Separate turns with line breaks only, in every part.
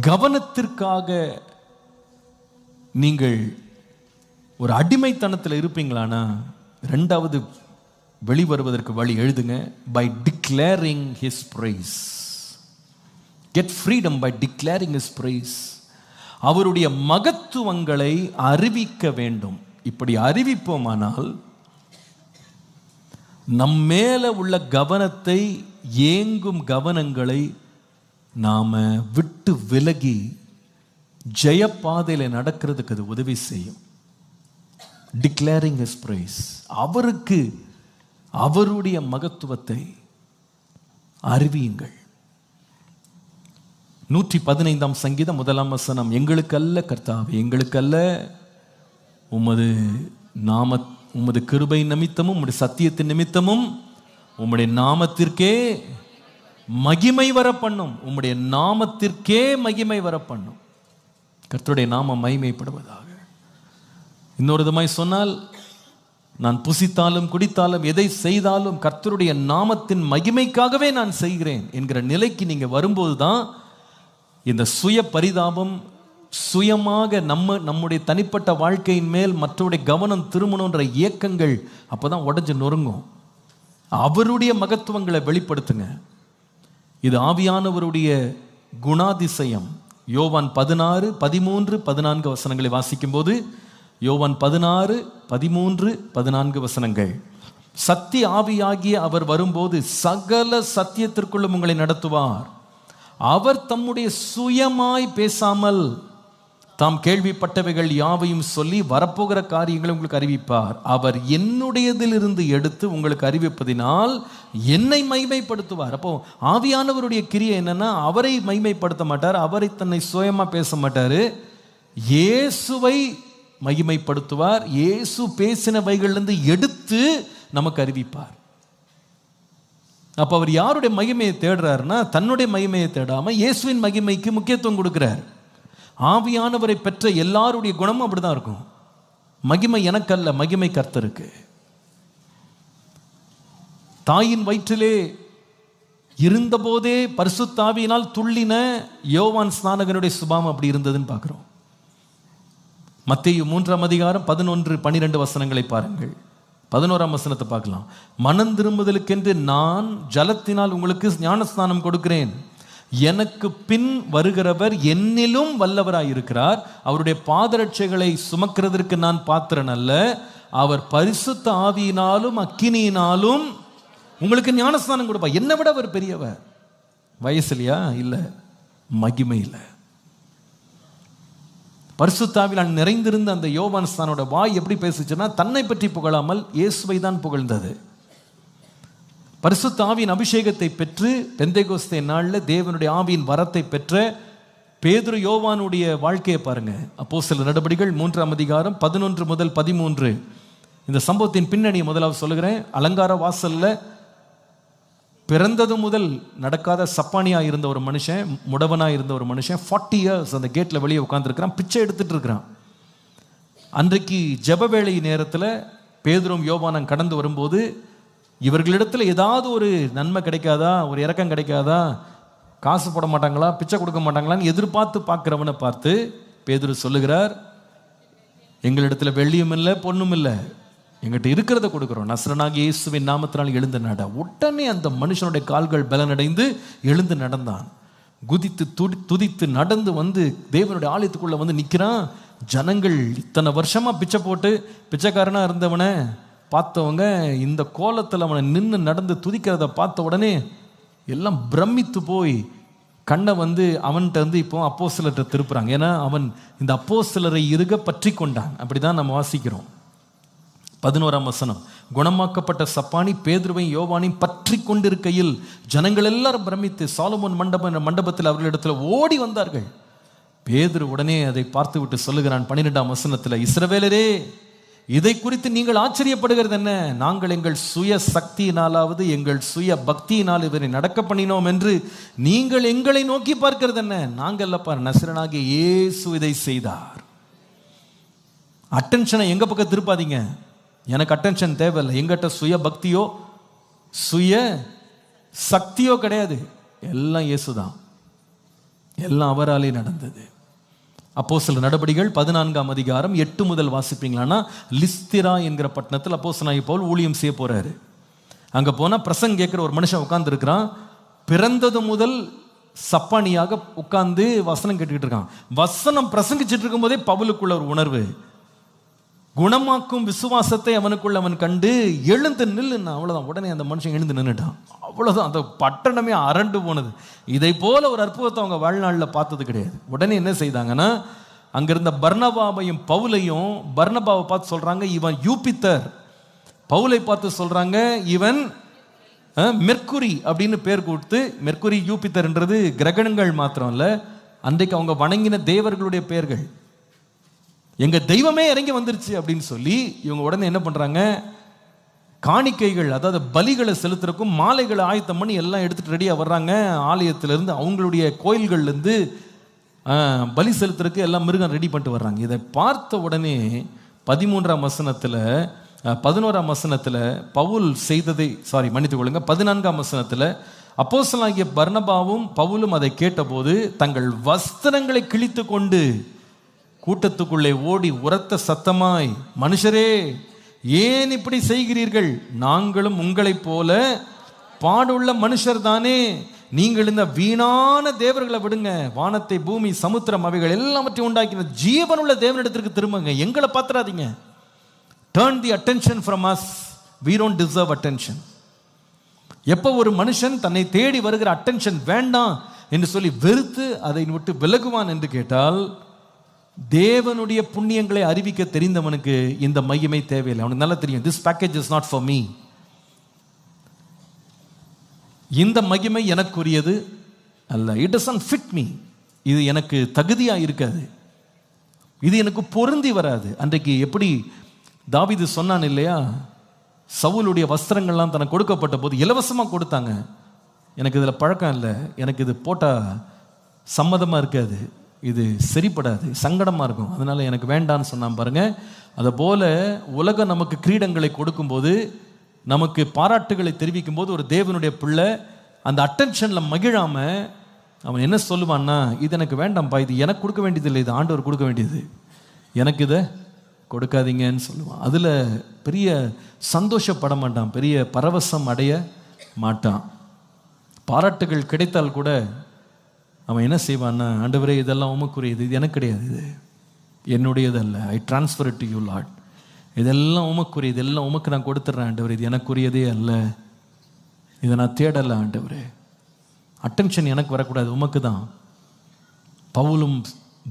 கவனத்திற்காக நீங்கள் ஒரு அடிமைத்தனத்தில் இருப்பீங்களானா? ரெண்டாவது வெளிவருவதற்கு வழி எழுதுங்க. By declaring his praise get freedom by declaring his praise அவருடைய மகத்துவங்களை அறிவிக்க வேண்டும். இப்படி அறிவிப்போமானால் நம்மேல உள்ள கவனத்தை ஏங்கும் கவனங்களை நாம் விட்டு விலகி ஜெயப்பாதையில் நடக்கிறதுக்கு அது உதவி செய்யும். டிக்ளேரிங் his பிரைஸ் அவருக்கு அவருடைய மகத்துவத்தை அறிவியுங்கள். நூற்றி பதினைந்தாம் சங்கீதம் முதலாம் வசனம். எங்களுக்கல்ல கர்த்தாவே எங்களுக்கல்ல உமது நாம உமது கிருபை நிமித்தமும் உம்முடைய சத்தியத்தின் நிமித்தமும் உம்முடைய நாமத்திற்கே மகிமை வர பண்ணும் உம்முடைய நாமத்திற்கே மகிமை வர பண்ணும் கர்த்தருடைய நாமம் மகிமைப்படுவதாக. இன்னொரு விதமாய் சொன்னால் நான் புசித்தாலும் குடித்தாலும் எதை செய்தாலும் கர்த்தருடைய நாமத்தின் மகிமைக்காகவே நான் செய்கிறேன் என்கிற நிலைக்கு நீங்கள் வரும்போது தான் இந்த சுய பரிதாபம் சுயமாக நம்ம நம்முடைய தனிப்பட்ட வாழ்க்கையின் மேல் மற்றவருடைய கவனம் திருமணன்ற இயக்கங்கள் அப்பதான் உடஞ்சி நொறுங்கும். அவருடைய மகத்துவங்களை வெளிப்படுத்துங்க. இது ஆவியானவருடைய குணாதிசயம். யோவான் பதினாறு பதிமூன்று பதினான்கு வசனங்களை வாசிக்கும்போது யோவான் பதினாறு பதிமூன்று பதினான்கு வசனங்கள். சக்தி ஆவியாகிய அவர் வரும்போது சகல சத்தியத்திற்குள்ளும் உங்களை நடத்துவார். அவர் தம்முடைய சுயமாய் பேசாமல் தாம் கேள்விப்பட்டவைகள் யாவையும் சொல்லி வரப்போகிற காரியங்களை உங்களுக்கு அறிவிப்பார். அவர் என்னுடையதிலிருந்து எடுத்து உங்களுக்கு அறிவிப்பதினால் என்னை மைமைப்படுத்துவார். அப்போ ஆவியானவருடைய கிரியை என்னன்னா அவரை மைமைப்படுத்த மாட்டார் அவரை தன்னை சுயமா பேச மாட்டார். இயேசுவை மகிமைப்படுத்துவார் இயேசு பேசினவைகள்லேருந்து எடுத்து நமக்கு அறிவிப்பார். அப்போ அவர் யாருடைய மகிமையை தேடுறாருன்னா தன்னுடைய மகிமையை தேடாமல் இயேசுவின் மகிமைக்கு முக்கியத்துவம் கொடுக்குறாரு. ஆவியானவரை பெற்ற எல்லாருடைய குணமும் அப்படிதான் இருக்கும். மகிமை எனக்கல்ல மகிமை கர்த்தருக்கு. தாயின் வயிற்றிலே இருந்தபோதே பரிசுத்தாவியினால் துள்ளின யோவான் ஸ்நானகனுடைய சுபாவம் அப்படி இருந்ததுன்னு பார்க்குறோம். மத்திய மூன்றாம் அதிகாரம் பதினொன்று பனிரெண்டு வசனங்களை பாருங்கள். பதினோராம் வசனத்தை பார்க்கலாம். மனம் திரும்புதலுக்கென்று நான் ஜலத்தினால் உங்களுக்கு ஞானஸ்நானம் கொடுக்கிறேன். எனக்கு பின் வருகிறவர் என்னிலும் வல்லவராயிருக்கிறார். அவருடைய பாதரட்சைகளை சுமக்கிறதற்கு நான் பாத்திரன் அல்ல. அவர் பரிசுத்த ஆவியினாலும் அக்கினியினாலும் உங்களுக்கு ஞானஸ்தானம் கொடுப்பா என்னை விட அவர் பெரியவர். வயசுலையா இல்லை. மகிமை இல்லை. பரிசுத்தாவில் நிறைந்திருந்த அந்த யோவான் ஸ்தானோட வாய் எப்படி பேசுச்சுன்னா தன்னை பற்றி புகழாமல் இயேசுவை தான் புகழ்ந்தது. பரிசுத்த ஆவியின் அபிஷேகத்தை பெற்று பெந்தைகோஸ்தே நாளில் தேவனுடைய ஆவியின் வரத்தை பெற்ற பேதுரு யோவானுடைய வாழ்க்கையை பாருங்க. அப்போ சில நடவடிக்கைகள் மூன்றாம் அதிகாரம் பதினொன்று முதல் பதிமூன்று. இந்த சம்பவத்தின் பின்னணி முதலாவது சொல்லுகிறேன். அலங்கார வாசல்ல பிறந்தது முதல் நடக்காத சப்பானியா இருந்த ஒரு மனுஷன் முடவனா இருந்த ஒரு மனுஷன் ஃபார்ட்டி இயர்ஸ் அந்த கேட்ல வெளியே உட்காந்துருக்கிறான் பிச்சை எடுத்துட்டு இருக்கிறான். அன்றைக்கு ஜப வேளை நேரத்தில் பேதுரும் யோவானம் கடந்து வரும்போது இவர்களிடத்தில் ஏதாவது ஒரு நன்மை கிடைக்காதா? ஒரு இறக்கம் கிடைக்காதா? காசு போட மாட்டாங்களா? பிச்சை கொடுக்க மாட்டாங்களான்னு எதிர்பார்த்து பார்க்குறவனை பார்த்து பேதுரு சொல்லுகிறார் எங்களிடத்தில் வெள்ளியும் இல்லை பொண்ணும் இல்லை. எங்கிட்ட இருக்கிறத கொடுக்குறோம். நஸ்ரனாக இயேசுவின் நாமத்தினால் எழுந்து நட. உடனே அந்த மனுஷனுடைய கால்கள் பலனடைந்து எழுந்து நடந்தான். குதித்து துடி துதித்து நடந்து வந்து தேவனுடைய ஆலயத்துக்குள்ளே வந்து நிற்கிறான் ஜனங்கள் இத்தனை வருஷமாக பிச்சை போட்டு பிச்சைக்காரனாக இருந்தவனை. பார்த்தவங்க இந்த கோலத்தில் அவனை நின்று நடந்து துதிக்கிறத பார்த்த உடனே எல்லாம் பிரமித்து போய் கண்ணை வந்து அவன்கிட்ட வந்து இப்போ அப்போ சிலர்கிட்ட திருப்புறாங்க. ஏன்னா அவன் இந்த அப்போ சிலரை இருக பற்றி கொண்டான். அப்படிதான் நம்ம வாசிக்கிறோம். பதினோராம் வசனம். குணமாக்கப்பட்ட சப்பானி பேதுருவையும் யோவானையும் பற்றி கொண்டிருக்கையில் ஜனங்கள் எல்லாரும் பிரமித்து சாலமோன் மண்டபம் என்ற மண்டபத்தில் அவர்களிடத்தில் ஓடி வந்தார்கள். பேதுரு உடனே அதை பார்த்து விட்டு சொல்லுகிறான் பன்னிரெண்டாம் வசனத்தில் இஸ்ரவேலரே இதை குறித்து நீங்கள் ஆச்சரியப்படுகிறது என்ன? நாங்கள் எங்கள் சுய சக்தியினாலாவது எங்கள் சுய பக்தியினால் இவரை நடக்க பண்ணினோம் என்று நீங்கள் எங்களை நோக்கி பார்க்கிறது என்ன? நாங்கள் அல்லப்பா நசிரனாகிய இயேசு இதை செய்தார். அட்டென்ஷனை எங்க பக்கம் திருப்பாதீங்க. எனக்கு அட்டென்ஷன் தேவையில்லை. எங்கிட்ட சுய பக்தியோ சுய சக்தியோ கிடையாது. எல்லாம் இயேசுதான். எல்லாம் அவராலே நடந்தது. அப்போ சில நடபடிகள் பதினான்காம் அதிகாரம் எட்டு முதல் வாசிப்பீங்களான்னா லிஸ்திரா என்கிற பட்டணத்தில் அப்போ போல் ஊழியம் செய்ய போறாரு. அங்கே போனால் பிரசங்க கேட்குற ஒரு மனுஷன் உட்காந்துருக்கிறான் பிறந்தது முதல் சப்பானியாக உட்கார்ந்து வசனம் கேட்டுக்கிட்டு இருக்கான். வசனம் பிரசங்கிச்சிட்டு இருக்கும்போதே பவுலுக்குள்ள ஒரு உணர்வு. குணமாக்கும் விசுவாசத்தை அவனுக்குள்ள அவன் கண்டு எழுந்து நில்லுன்னா அவ்வளோதான் உடனே அந்த மனுஷன் எழுந்து நின்றுட்டான் அவ்வளோதான் அந்த பட்டணமே அரண்டு போனது. இதை போல ஒரு அற்புதத்தை அவங்க வாழ்நாளில் பார்த்தது கிடையாது. உடனே என்ன செய்தாங்கன்னா அங்கிருந்த பர்ணபாவையும் பவுலையும் பர்ணபாவை பார்த்து சொல்கிறாங்க இவன் யூபித்தர். பவுலை பார்த்து சொல்கிறாங்க இவன் மெர்க்குரி அப்படின்னு பேர் கொடுத்து மெர்க்குரி யூபித்தர்ன்றது கிரகணங்கள் மாத்திரம் இல்லை அன்றைக்கு அவங்க வணங்கின தேவர்களுடைய பெயர்கள். எங்க தெய்வமே இறங்கி வந்துருச்சு அப்படின்னு சொல்லி இவங்க உடனே என்ன பண்ணுறாங்க காணிக்கைகள் அதாவது பலிகளை செலுத்துறதுக்கும் மாலைகளை ஆயத்தம் பண்ணி எல்லாம் எடுத்துட்டு ரெடியாக வர்றாங்க. ஆலயத்திலேருந்து அவங்களுடைய கோயில்கள்லேருந்து பலி செலுத்துறதுக்கு எல்லாம் மிருகம் ரெடி பண்ணிட்டு வர்றாங்க. இதை பார்த்த உடனே பதிமூன்றாம் வசனத்தில் பதினோராம் வசனத்தில் பவுல் செய்ததை சாரி மன்னித்துக் கொள்ளுங்க. பதினான்காம் வசனத்தில் அப்போசலாகிய பர்ணபாவும் பவுலும் அதை கேட்டபோது தங்கள் வஸ்திரங்களை கிழித்து கொண்டு கூட்டத்துக்குள்ளே ஓடி உரத்த சத்தமாய் மனுஷரே ஏன் இப்படி செய்கிறீர்கள்? நாங்களும் உங்களைப் போல பாடுள்ள மனுஷர் தானே நீங்கள் இந்த வீணான தேவர்களை விடுங்க. வானத்தை பூமி சமுத்திரம் அவைகள் எல்லாவற்றையும் உண்டாக்கின ஜீவனுள்ள தேவனிடத்திற்கு திரும்புங்க. எங்களை பார்த்துறாதீங்க turn the attention from us we don't deserve attention எப்போ ஒரு மனுஷன் தன்னை தேடி வருகிற அட்டென்ஷன் வேண்டாம் என்று சொல்லி வெறுத்து அதை விட்டு விலகுவான் என்று கேட்டால் தேவனுடைய புண்ணியங்களை அறிவிக்க தெரிந்தவனுக்கு இந்த மையமே தேவையில்லை. அவனுக்கு நல்லா தெரியும் this package is not for me இந்த மகிமை எனக்குரியது அல்ல. It is unfit me இது எனக்கு தகுதியாக இருக்காது. இது எனக்கு பொருந்தி வராது. அன்றைக்கு எப்படி தாவிது சொன்னான் இல்லையா? சவுலுடைய வஸ்திரங்கள்லாம் தனக்கு கொடுக்கப்பட்ட போது இலவசமாக கொடுத்தாங்க. எனக்கு இதில் பழக்கம் இல்லை. எனக்கு இது போட்டால் சம்மதமாக இருக்காது. இது சரிப்படாது சங்கடமாக இருக்கும். அதனால் எனக்கு வேண்டான்னு சொன்னான் பாருங்கள் அதை போல உலகம் நமக்கு கிரீடங்களை கொடுக்கும்போது நமக்கு பாராட்டுகளை தெரிவிக்கும் போது ஒரு தேவனுடைய பிள்ளை அந்த அட்டென்ஷனில் மகிழாமல் அவன் என்ன சொல்லுவான்னா இது எனக்கு வேண்டாம்ப்பா இது எனக்கு கொடுக்க வேண்டியது இல்லை இது ஆண்டவர் கொடுக்க வேண்டியது. எனக்கு இதை கொடுக்காதீங்கன்னு சொல்லுவான். அதில் பெரிய சந்தோஷப்பட மாட்டான் பெரிய பரவசம் அடைய மாட்டான். பாராட்டுகள் கிடைத்தால் கூட அவன் என்ன செய்வான்னா ஆண்டவரே இதெல்லாம் உமக்குரியது இது எனக்கு கிடையாது இது என்னுடையது அல்ல I transfer to you lord இதெல்லாம் உமக்குரிய எல்லாம் உமக்கு நான் கொடுத்துட்றேன் ஆண்டவர் இது எனக்குரியதே அல்ல. இதை நான் தேடலை ஆண்டவரே. அட்டென்ஷன் எனக்கு வரக்கூடாது உமக்கு தான். பவுலும்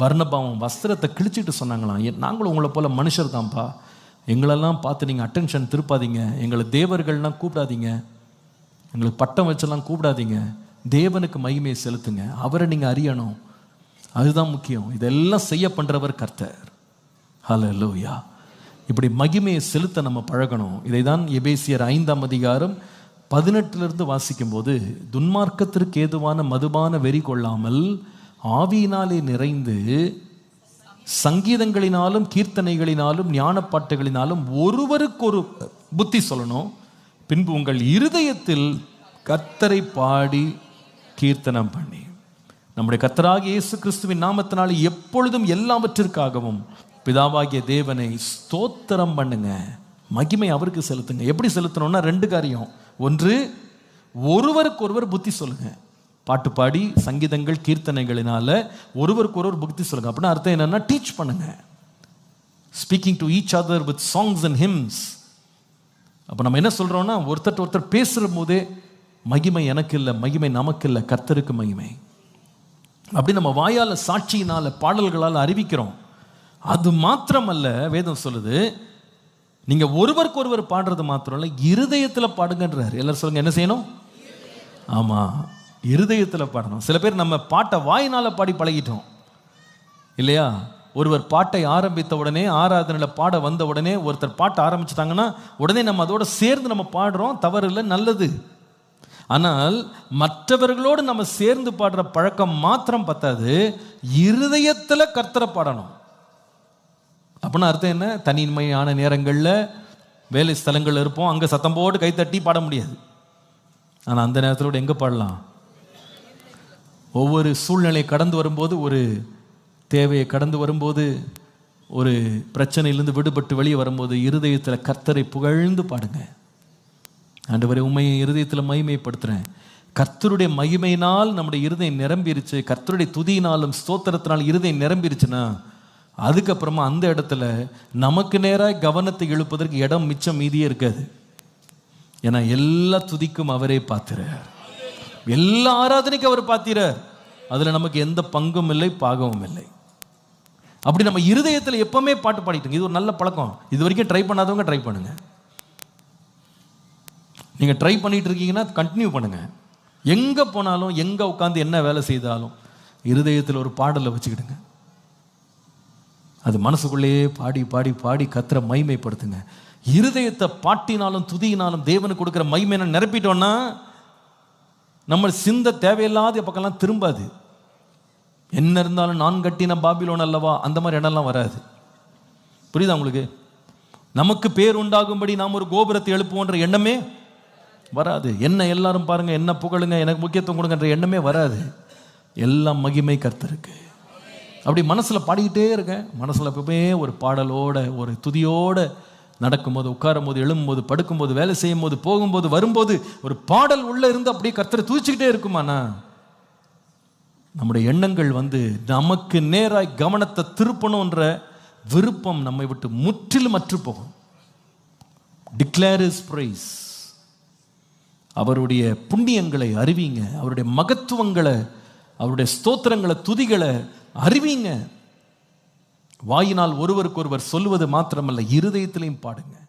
பர்ணபாவும் வஸ்திரத்தை கிழிச்சிட்டு சொன்னாங்களாம் நாங்களும் உங்களை போல மனுஷர் தான்ப்பா. எங்களெல்லாம் பார்த்து நீங்கள் அட்டென்ஷன் திருப்பாதீங்க. எங்களை தேவர்கள்லாம் கூப்பிடாதீங்க. எங்களுக்கு பட்டம் வச்செல்லாம் கூப்பிடாதீங்க. தேவனுக்கு மகிமையை செலுத்துங்க. அவரை நீங்கள் அறியணும். அதுதான் முக்கியம். இதெல்லாம் செய்ய பண்ணுறவர் கர்த்தர். ஹalleluya இப்படி மகிமையை செலுத்த நம்ம பழகணும். இதை தான் எபேசியர் ஐந்தாம் அதிகாரம் பதினெட்டிலிருந்து வாசிக்கும்போது துன்மார்க்கத்திற்கு ஏதுவான மதுபான வெறி கொள்ளாமல் ஆவியினாலே நிறைந்து சங்கீதங்களினாலும் கீர்த்தனைகளினாலும் ஞானப்பாட்டுகளினாலும் ஒருவருக்கொரு புத்தி சொல்லணும். பின்பு உங்கள் இருதயத்தில் கர்த்தரை பாடி கீர்த்தனம் பண்ணி. நம்முடைய கத்தராக இயேசு கிறிஸ்துவின் நாமத்தினால எப்பொழுதும் எல்லாவற்றிற்காகவும் பிதாவாகிய தேவனை ஸ்தோத்திரம் பண்ணுங்க. மகிமை அவருக்கு செலுத்துங்க. எப்படி செலுத்தணும்னா ரெண்டு காரியம். ஒன்று ஒருவருக்கொருவர் புத்தி சொல்லுங்க. பாட்டு பாடி சங்கீதங்கள் கீர்த்தனைகளினால ஒருவருக்கு ஒருவர் புத்தி சொல்லுங்க. அப்படின்னா அர்த்தம் என்னன்னா டீச் பண்ணுங்க. Speaking to each other with songs and hymns அப்போ நம்ம என்ன சொல்றோம்னா ஒருத்தர் ஒருத்தர் பேசுகிற போதே மகிமை எனக்கு இல்லை மகிமை நமக்கு இல்லை கர்த்தருக்கு மகிமை. அப்படி நம்ம வாயால் சாட்சியினால் பாடல்களால் அறிவிக்கிறோம். அது மாத்திரமல்ல வேதம் சொல்லுது நீங்கள் ஒருவருக்கு ஒருவர் பாடுறது மாத்திரம் இல்லை இருதயத்தில் பாடுங்கன்றார். எல்லாரும் சொல்லுங்கள் என்ன செய்யணும்? ஆமாம் இருதயத்தில் பாடணும். சில பேர் நம்ம பாட்டை வாயினால் பாடி பழகிட்டோம். இல்லையா? ஒருவர் பாட்டை ஆரம்பித்த உடனே ஆராதனையில் பாட வந்த உடனே ஒருத்தர் பாட்ட ஆரம்பிச்சிட்டாங்கன்னா உடனே நம்ம அதோட சேர்ந்து நம்ம பாடுறோம் தவறு இல்லை நல்லது. ஆனால் மற்றவர்களோடு நம்ம சேர்ந்து பாடுற பழக்கம் மாத்திரம் பத்தாது இருதயத்தில் கர்த்தரை பாடணும். அப்படின்னா அர்த்தம் என்ன? தனிமையான நேரங்களில் வேலை ஸ்தலங்கள் இருப்போம் அங்கே சத்தம் போட்டு கைத்தட்டி பாட முடியாது. ஆனால் அந்த நேரத்தில் கூட எங்கே பாடலாம்? ஒவ்வொரு சூழ்நிலை கடந்து வரும்போது ஒரு தேவையை கடந்து வரும்போது ஒரு பிரச்சனையிலிருந்து விடுபட்டு வெளியே வரும்போது இருதயத்தில் கர்த்தரை புகழ்ந்து பாடுங்க. ஆண்டவரே உண்மையை இருதயத்தில் மகிமைப்படுத்துகிறேன் கர்த்தருடைய மகிமையினால் நம்முடைய இருதயம் நிரம்பிருச்சு. கர்த்தருடைய துதியினாலும் ஸ்தோத்திரத்தினால் இருதயம் நிரம்பிருச்சுன்னா அதுக்கப்புறமா அந்த இடத்துல நமக்கு நேராக கவனத்தை இழுப்பதற்கு இடம் மிச்சம் மீதியே இருக்காது. ஏன்னா எல்லா துதிக்கும் அவரே பார்த்துறார் எல்லா ஆராதனைக்கும் அவர் பார்த்திறார் அதில் நமக்கு எந்த பங்கும் இல்லை பாகமும் இல்லை. அப்படி நம்ம இருதயத்தில் எப்பவுமே பாட்டு பாடிட்டு இது ஒரு நல்ல பழக்கம். இது வரைக்கும் ட்ரை பண்ணாதவங்க ட்ரை பண்ணுங்கள் நீங்கள் ட்ரை பண்ணிட்டு இருக்கீங்கன்னா கண்டினியூ பண்ணுங்க. எங்கே போனாலும் எங்கே உட்காந்து என்ன வேலை செய்தாலும் இருதயத்தில் ஒரு பாடலை வச்சுக்கிடுங்க. அது மனசுக்குள்ளேயே பாடி பாடி பாடி கத்துற மைமைப்படுத்துங்க. இருதயத்தை பாட்டினாலும் துதியினாலும் தேவனுக்கு கொடுக்குற மைமை நிரப்பிட்டோம்னா நம்ம சிந்த தேவையில்லாத பக்கம்லாம் திரும்பாது. என்ன இருந்தாலும் நான் கட்டின பாபிலோன் அல்லவா? அந்த மாதிரி இடம்லாம் வராது. புரியுதா உங்களுக்கு? நமக்கு பேர் உண்டாகும்படி நாம் ஒரு கோபுரத்தை எழுப்புவோன்ற எண்ணமே வராது. என்ன எல்லாரும் பாருங்க என்ன புகழுங்க எனக்கு முக்கியத்துவம் கொடுங்கன்ற எண்ணமே வராது. எல்லாம் மகிமை கர்த்தருக்கு. அப்படி மனசில் பாடிக்கிட்டே இருக்கேன். மனசில் எப்பவுமே ஒரு பாடலோட ஒரு துதியோட நடக்கும்போது உட்காரும் போது எழும்பும்போது படுக்கும்போது வேலை செய்யும் போது போகும்போது வரும்போது ஒரு பாடல் உள்ளே இருந்து அப்படியே கர்த்தரை தூச்சிக்கிட்டே இருக்குமாண்ணா? நம்முடைய எண்ணங்கள் வந்து நமக்கு நேராய் கவனத்தை திருப்பணுன்ற விருப்பம் நம்மை விட்டு முற்றிலும் அற்று போகும் டிக்ளேர் இஸ் பிரைஸ் அவருடைய புண்ணியங்களை அறிவிங்க. அவருடைய மகத்துவங்களை அவருடைய ஸ்தோத்திரங்களை துதிகளை அறிவிங்க. வாயினால் ஒருவருக்கு ஒருவர் சொல்லுவது மாத்திரமல்ல இருதயத்திலையும் பாடுங்க.